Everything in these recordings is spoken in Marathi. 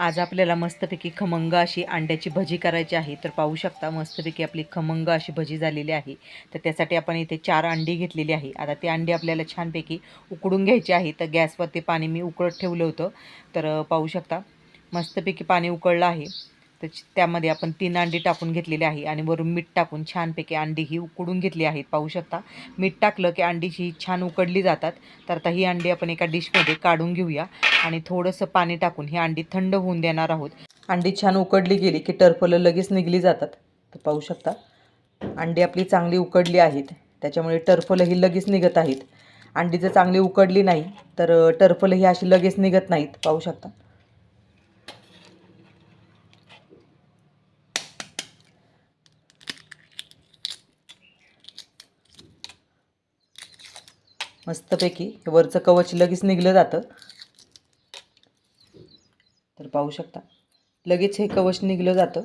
आज आपल्याला मस्तपैकी खमंग अशी अंड्याची भजी करायची आहे. तर पाहू शकता मस्तपैकी आपली खमंग अशी भजी झालेली आहे. तर त्यासाठी आपण इथे चार अंडी घेतलेली आहे. आता ती अंडी आपल्याला छानपैकी उकडून घ्यायची आहे. तर गॅसवरती पाणी मी उकळत ठेवलं होतं. तर पाहू शकता मस्तपैकी पाणी उकळलं आहे. तर त्यामध्ये आपण तीन अंडी टाकून घेतलेली आहे आणि वरून मीठ टाकून छानपैकी अंडी ही उकडून घेतली आहेत. पाहू शकता मीठ टाकलं की अंडी ही छान उकडली जातात. तर आता ही अंडी आपण एका डिशमध्ये काढून घेऊया आणि थोडंसं पाणी टाकून ही अंडी थंड होऊन देणार आहोत. अंडी छान उकडली गेली की टरफलं लगेच निघली जातात. तर पाहू शकता अंडी आपली चांगली उकडली आहेत. त्याच्यामुळे टरफलं ही लगेच निघत आहेत. अंडी जर चांगली उकडली नाही तर टर्फलंही अशी लगेच निघत नाहीत. पाहू शकता. मस्तपैकी हे वरचं कवच लगेच निघलं जातं. तर पाहू शकता लगेच हे कवच निघलं जातं.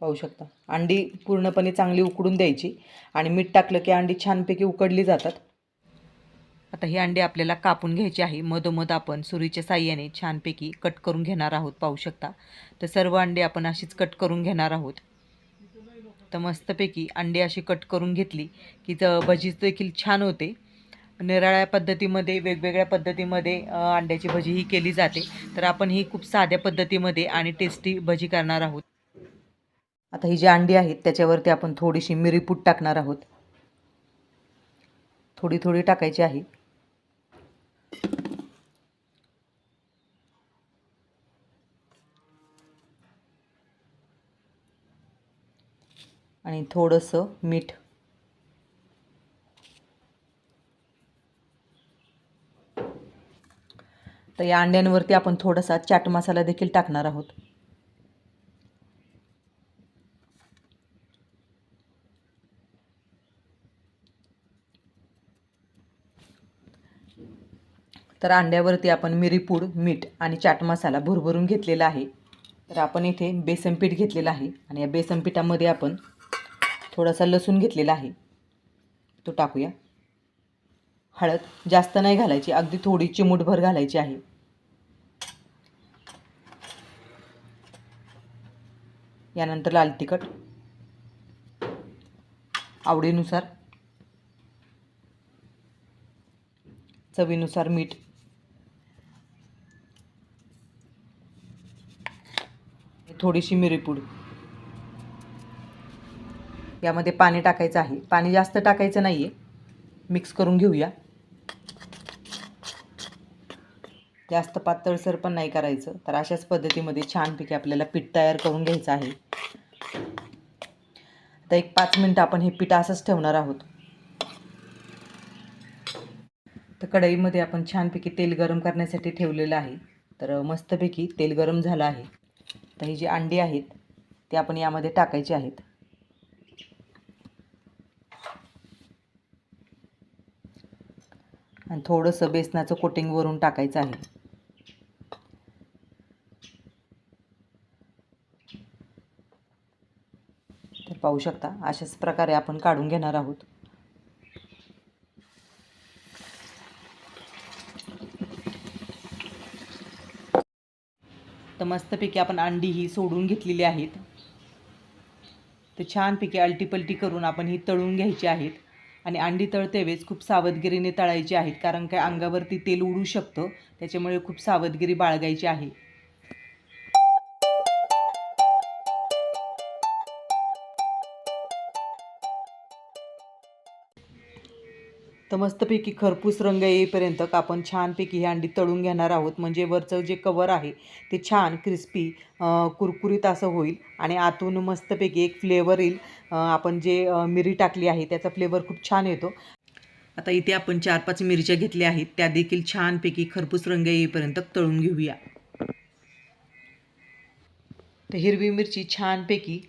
पाहू शकता अंडी पूर्णपणे चांगली उकडून द्यायची आणि मीठ टाकलं की अंडी छानपैकी उकडली जातात. आता ही अंडी आपल्याला कापून घ्यायची आहे. मधोमध आपण सुरीच्या साह्याने छानपैकी कट करून घेणार आहोत पाहू शकता. तर सर्व अंडी आपण अशीच कट करून घेणार आहोत. तर मस्तपैकी अंडी अशी कट करून घेतली. की तर भजी देखील छान होते. निराळ्या पद्धतीमध्ये वेगवेगळ्या पद्धतीमध्ये अंड्याची भजी ही केली जाते. तर आपण ही खूप साध्या पद्धतीमध्ये आणि टेस्टी भजी करणार आहोत. आता ही जी अंडी आहेत त्याच्यावरती आपण थोडीशी मिरीपूट टाकणार आहोत. थोडी थोडी टाकायची आहे. आणि थोडंसं मीठ. तर या अंड्यांवरती आपण थोडासा चाट मसाला देखील टाकणार आहोत. तर अंड्यावरती आपण मिरीपूड मीठ आणि चाट मसाला भरभरून घेतलेला आहे. तर आपण इथे बेसन पीठ घेतलेलं आहे आणि या बेसन पिठामध्ये आपण थोडासा लसूण घेतलेला आहे. तो टाकूया. हळद जास्त नाही घालायची अगदी थोडी चिमूटभर घालायची आहे. यानंतर लाल तिखट. आवडीनुसार. चवीनुसार मीठ. थोडीशी मिरीपूड यामध्ये पाणी टाकायचं आहे. पाणी जास्त टाकायचं नाही आहे मिक्स करून घेऊया. जास्त पातळसर पण नाही करायचं. तर अशाच पद्धतीमध्ये छानपैकी आपल्याला पीठ तयार करून घ्यायचं आहे. आता एक पाच मिनटं आपण हे पीठ असंच ठेवणार आहोत. तर कढईमध्ये आपण छानपैकी तेल गरम करण्यासाठी ठेवलेलं आहे. तर मस्तपैकी तेल गरम झालं आहे. तर ही जी अंडी आहेत ती आपण यामध्ये टाकायची आहेत. आणि थोडंसं बेसनाचं कोटिंग वरून टाकायचं आहे. तर पाहू शकता अशाच प्रकारे आपण काढून घेणार आहोत. तर मस्तपैकी आपण अंडी ही सोडून घेतलेली आहेत. तर छानपैकी अल्टीपल्टी करून आपण ही तळून घ्यायची आहेत. आणि अंडी तळतेवेळेस खूप सावधगिरीने तळायची आहेत कारण काय अंगावरती तेल उडू शकतं त्याच्यामुळे खूप सावधगिरी बाळगायची आहे. तर मस्तपैकी खरपूस रंग येईपर्यंत आपण छानपैकी ही अंडी तळून घेणार आहोत. म्हणजे वरचं जे कवर आहे ते छान क्रिस्पी कुरकुरीत असं होईल आणि आतून मस्तपैकी एक फ्लेवर येईल. आपण जे मिरी टाकली आहे त्याचा फ्लेवर खूप छान येतो. आता इथे आपण चार पाच मिरच्या घेतल्या आहेत. त्या देखील छानपैकी खरपूस रंग येईपर्यंत तळून घेऊया. तर हिरवी मिरची छानपैकी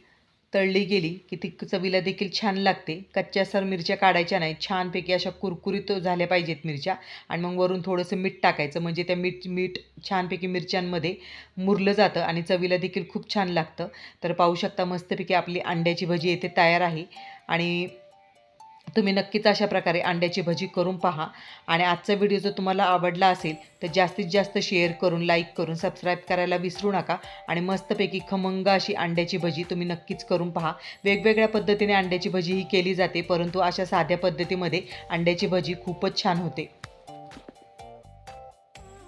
तळली गेली की ती चवीला देखील छान लागते. कच्च्या सर मिरच्या काढायच्या नाही छानपैकी अशा कुरकुरीत झाल्या पाहिजेत मिरच्या. आणि मग वरून थोडंसं मीठ टाकायचं. म्हणजे त्या मीठ मीठ छानपैकी मिरच्यांमध्ये मुरलं जातं आणि चवीला देखील खूप छान लागतं. तर पाहू शकता मस्तपैकी आपली अंड्याची भजी येथे तयार आहे. आणि तुम्ही नक्कीच अशा प्रकारे अंड्याची भजी करून पहा. आणि आजचा व्हिडिओ जर तुम्हाला आवडला असेल तर जास्तीत जास्त शेअर करून लाईक करून सबस्क्राईब करायला विसरू नका. आणि मस्तपैकी खमंग अशी अंड्याची भजी तुम्ही नक्कीच करून पहा. वेगवेगळ्या पद्धतीने अंड्याची भजी ही केली जाते परंतु अशा साध्या पद्धतीमध्ये अंड्याची भजी खूपच छान होते.